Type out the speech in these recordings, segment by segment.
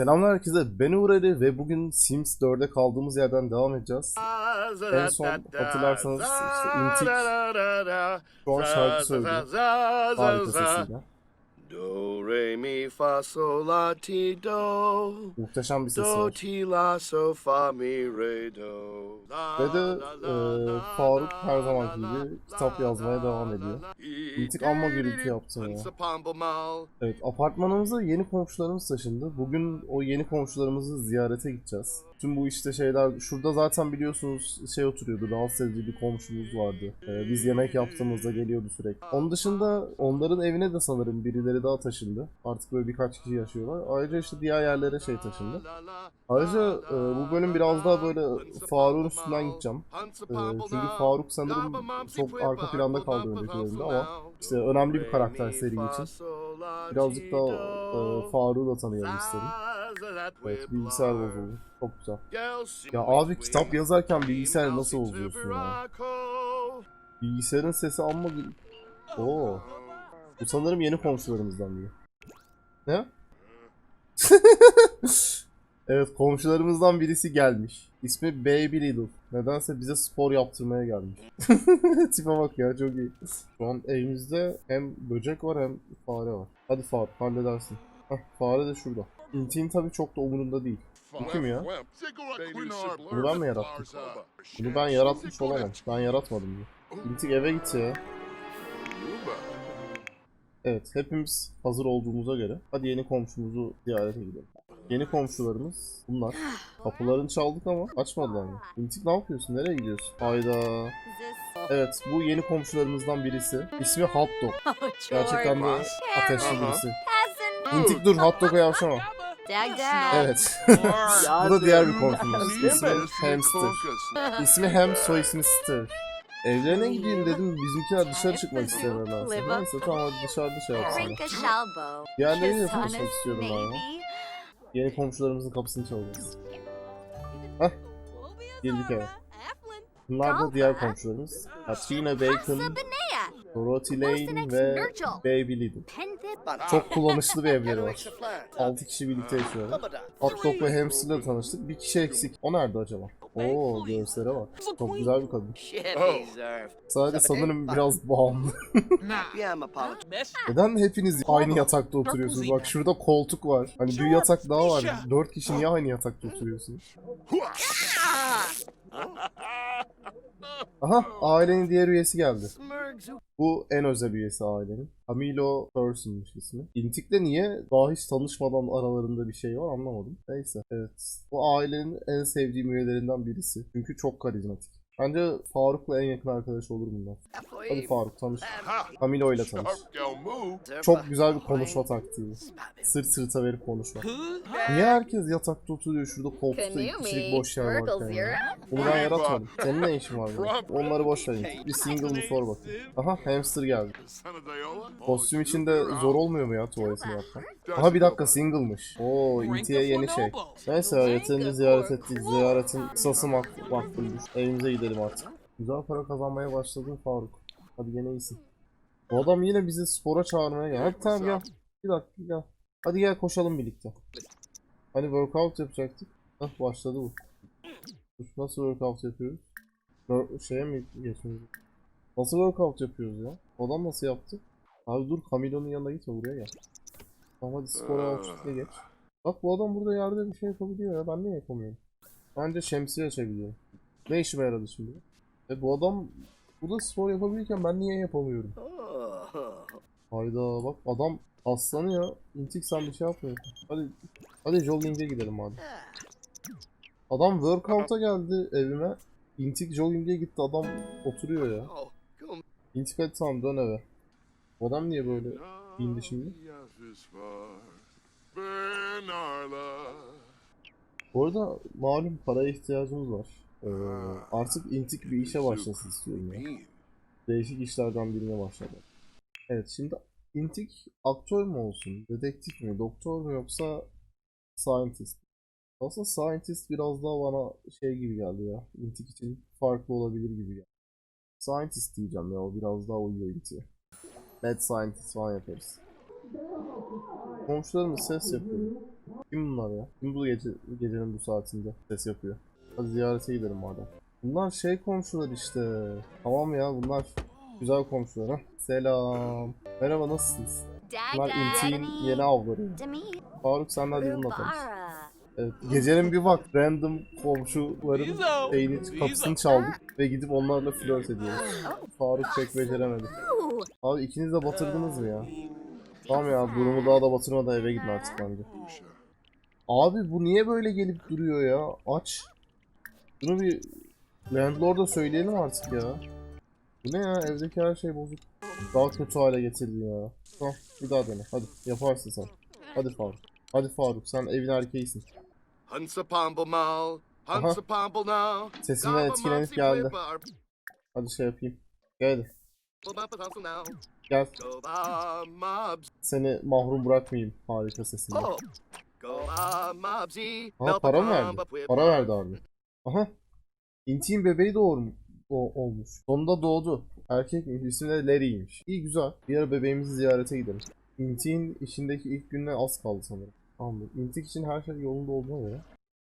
Selamlar herkese, ben Uğur Ali ve bugün Sims 4'e kaldığımız yerden devam edeceğiz. En son hatırlarsanız işte intik Şu an şarkı söylüyor. Harika. Do, re, mi, fa, sol, la, ti, do. Muhteşem bir sesi Do, var. ti, la, so, fa, mi, re, do. Ve de e, Faruk her zaman gibi kitap yazmaya devam ediyor. İntik amma gürültü yaptı ya. Evet, apartmanımıza yeni komşularımız taşındı. Bugün o yeni komşularımızı ziyarete gideceğiz. Tüm bu işte şeyler, şurada zaten biliyorsunuz şey oturuyordu, rahatsız edici bir komşumuz vardı. Ee, biz yemek yaptığımızda geliyordu sürekli. Onun dışında onların evine de sanırım birileri daha taşındı. Artık böyle birkaç kişi yaşıyorlar. Ayrıca işte diğer yerlere şey taşındı. Ayrıca e, bu bölüm biraz daha böyle Faruk'un üstünden gideceğim. E, çünkü Faruk sanırım çok arka planda kaldı önceki bölümde ama işte önemli bir karakter seri için. Birazcık daha e, Faruk'u da tanıyalım istedim. Evet, bilgisayar bozuldu. Çok güzel. Ya abi kitap yazarken bilgisayarı nasıl bozuyorsun ya? Bilgisayarın sesi amma. Oo. Bu sanırım yeni komşularımızdan biri. Ne? evet komşularımızdan birisi gelmiş. İsmi Baby Little. Nedense bize spor yaptırmaya gelmiş. Tipe bak ya çok iyi. Şu an evimizde hem böcek var hem fare var. Hadi fare halledersin. Heh, fare de şurada. İntiğin tabii çok da umurunda değil. Bu kim ya? Bunu ben mi yarattım? Bunu ben yaratmış olamam. Ben yaratmadım bunu. İntik eve git ya. Evet, hepimiz hazır olduğumuza göre hadi yeni komşumuzu ziyarete gidelim. Yeni komşularımız bunlar. Kapılarını çaldık ama açmadılar mı? İntik ne yapıyorsun? Nereye gidiyorsun? Hayda. Evet, bu yeni komşularımızdan birisi. İsmi Hot Dog. Gerçekten de ateşli birisi. İntik dur, Hot Dog'a yavşama. Evet. bu da diğer bir komşumuz. İsmi Hamster. İsmi Hem, soy ismi Stir. Evlerine gideyim dedim, bizimkiler dışarı çıkmak istemiyorlar. Neyse tamam hadi dışarıda şey yapsınlar. On tanışmak istiyorum ben ya. Yeni komşularımızın kapısını çalacağız. Hah, girdik eve. Bunlar da diğer komşularımız. Katrina Bacon, Banea. Dorothy Lane ve? Baby. Pente. Çok kullanışlı bir evleri var. 6 kişi birlikte yaşıyorlar. Hot Dog ve Hamster'la tanıştık. Bir kişi eksik. O nerede acaba? Oo göğüslere bak. Çok güzel bir kadın. Sadece sanırım biraz bağımlı. Neden hepiniz aynı yatakta oturuyorsunuz? Bak şurada koltuk var. Hani bir yatak daha var. Dört kişi niye aynı yatakta oturuyorsunuz? Aha ailenin diğer üyesi geldi. Bu en özel üyesi ailenin. Camilo Person'muş ismi. İntik'le niye daha hiç tanışmadan aralarında bir şey var anlamadım. Neyse. Evet. Bu ailenin en sevdiğim üyelerinden birisi. Çünkü çok karizmatik. Bence Faruk'la en yakın arkadaş olur bunlar. Hadi Faruk tanış. Camilo ile tanış. Çok güzel bir konuşma taktiği. Sırt sırta verip konuşma. Niye herkes yatakta oturuyor şurada koltukta iki kişilik boş yer varken ya? Bunu ben yaratmadım. Senin ne işin var burada? Onları boş ver. Intik. Bir single mı sor bakayım. Aha hamster geldi. Kostüm içinde zor olmuyor mu ya tuvaletini yapmak? Aha bir dakika single'mış. Oo intiye yeni şey. Neyse yeterince ziyaret ettik. Ziyaretin kısası mak makbuldür. Evimize gidelim artık. Güzel para kazanmaya başladın Faruk. Hadi gene iyisin. Bu adam yine bizi spora çağırmaya gel. Hadi tamam gel. Bir dakika gel. Hadi gel koşalım birlikte. Hani workout yapacaktık. Hah başladı bu. Nasıl workout yapıyoruz? Şeye mi geçiyoruz? Nasıl workout yapıyoruz ya? O Adam nasıl yaptı? Abi dur Camilo'nun yanına gitme buraya gel. Tamam hadi spora alt üstüne geç. Bak bu adam burada yerde bir şey yapabiliyor ya ben niye yapamıyorum? Bence şemsiye açabiliyor. Ne işime yaradı şimdi? E bu adam bu da spor yapabilirken ben niye yapamıyorum? Hayda bak adam aslanıyor. İntik sen bir şey yapmıyorsun. Hadi hadi jogging'e gidelim hadi. Adam workout'a geldi evime. İntik jogging'e gitti adam oturuyor ya. İntik hadi tamam dön eve. Bu adam niye böyle indi şimdi? Bu arada malum paraya ihtiyacımız var. Ee, artık intik bir işe başlasın istiyorum ya. Değişik işlerden birine başladı. Evet şimdi intik aktör mü olsun, dedektif mi, doktor mu yoksa scientist? Aslında scientist biraz daha bana şey gibi geldi ya. Intik için farklı olabilir gibi geldi. Scientist diyeceğim ya o biraz daha uyuyor intiye. Mad scientist falan yaparız. Komşularımız ses yapıyor. Kim bunlar ya? Kim bu gece, gecenin bu saatinde ses yapıyor? Hadi ziyarete gidelim madem. Bunlar şey komşular işte. Tamam ya bunlar güzel komşular. Selam. Merhaba nasılsınız? Bunlar intiğin yeni avları. Faruk sen de hadi bununla tanış. Evet, gecenin bir vakti random komşuların şeyini, kapısını çaldık ve gidip onlarla flört ediyoruz. Faruk pek beceremedi. Abi ikiniz de batırdınız mı ya? Tamam ya durumu daha da batırmadan eve gidin artık bence. Abi bu niye böyle gelip duruyor ya? Aç. Bunu bir landlord'a söyleyelim artık ya. Bu ne ya? Evdeki her şey bozuk. Daha kötü hale getirdi ya. Tamam bir daha dene. Hadi yaparsın sen. Hadi Faruk. Hadi Faruk sen evin erkeğisin. Hunsapumble mal, Aha. Hunsapumble now. Sesinden etkilenip geldi. Hadi şey yapayım. Gel hadi. Gel. Seni mahrum bırakmayayım harika sesinden. Oh. Aha para mı verdi? Para verdi abi. Aha. İnti'nin bebeği doğurmuş. O, olmuş. Sonunda doğdu. Erkekmiş. İsmi de Larry'ymiş. İyi güzel. Ara bebeğimizi ziyarete gidelim. İntik'in işindeki ilk gününe az kaldı sanırım. Tamam. İntik için her şey yolunda olduğuna göre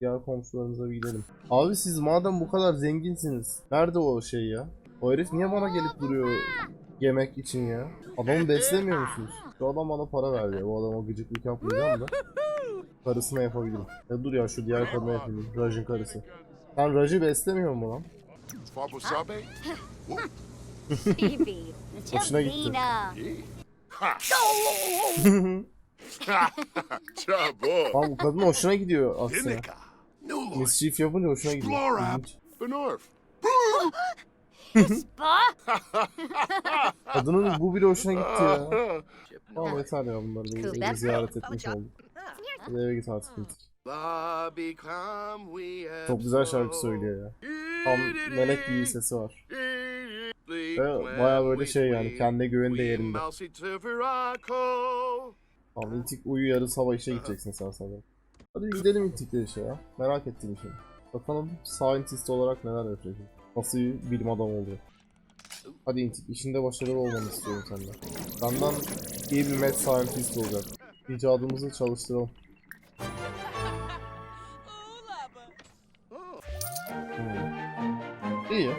diğer komşularımıza bir gidelim. Abi siz madem bu kadar zenginsiniz. Nerede o şey ya? O herif niye bana gelip duruyor yemek için ya? Adamı beslemiyor musunuz? Şu adam bana para verdi. Bu adama gıcıklık yapmayacağım da. Karısına yapabilirim. Ya dur ya şu diğer kadına yapayım. Raj'ın karısı. Sen Raj'ı beslemiyor mu lan? Fabo sabe? Phoebe. Hoşuna gitti. Chabo! Lan bu kadın hoşuna gidiyor aslında. Mischief yapınca hoşuna gidiyor. İlginç. Benorf! Kadının bu bile hoşuna gitti ya. Tamam yeter ya bunları ziyaret etmiş olduk. Hadi eve git artık. Çok güzel şarkı söylüyor ya. Tam melek gibi sesi var. Ve baya böyle şey yani kendine güveni de yerinde. Tamam İltik uyu yarın sabah işe gideceksin sen sanırım. Hadi gidelim İltik'le işe ya. Merak ettim şimdi. Bakalım scientist olarak neler yapacak. Nasıl bir bilim adamı oluyor. Hadi İltik işinde başarılı olmanı istiyorum senden. Benden iyi bir mad scientist olacak. İcadımızı çalıştıralım. İyi.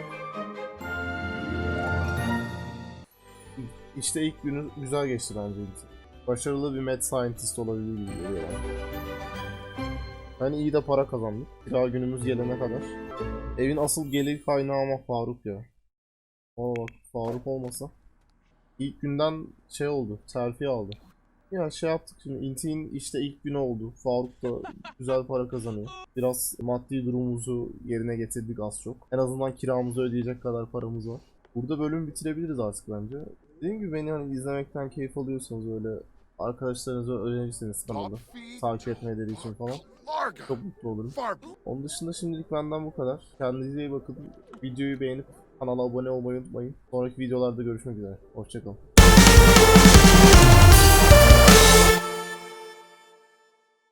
İşte ilk günü güzel geçti bence. Başarılı bir mad scientist olabilir gibi geliyor bana. Hani iyi de para kazandık. Kira günümüz gelene kadar. Evin asıl gelir kaynağı ama Faruk ya. Aa bak Faruk olmasa. İlk günden şey oldu. Terfi aldı. Ya şey yaptık şimdi Inti'nin işte ilk günü oldu. Faruk da güzel para kazanıyor. Biraz maddi durumumuzu yerine getirdik az çok. En azından kiramızı ödeyecek kadar paramız var. Burada bölümü bitirebiliriz artık bence. Dediğim gibi beni hani izlemekten keyif alıyorsanız öyle arkadaşlarınıza önerirseniz kanalı Toffee! takip etmeleri için falan çok mutlu olurum. Onun dışında şimdilik benden bu kadar. Kendinize iyi bakın. Videoyu beğenip kanala abone olmayı unutmayın. Sonraki videolarda görüşmek üzere. Hoşçakalın.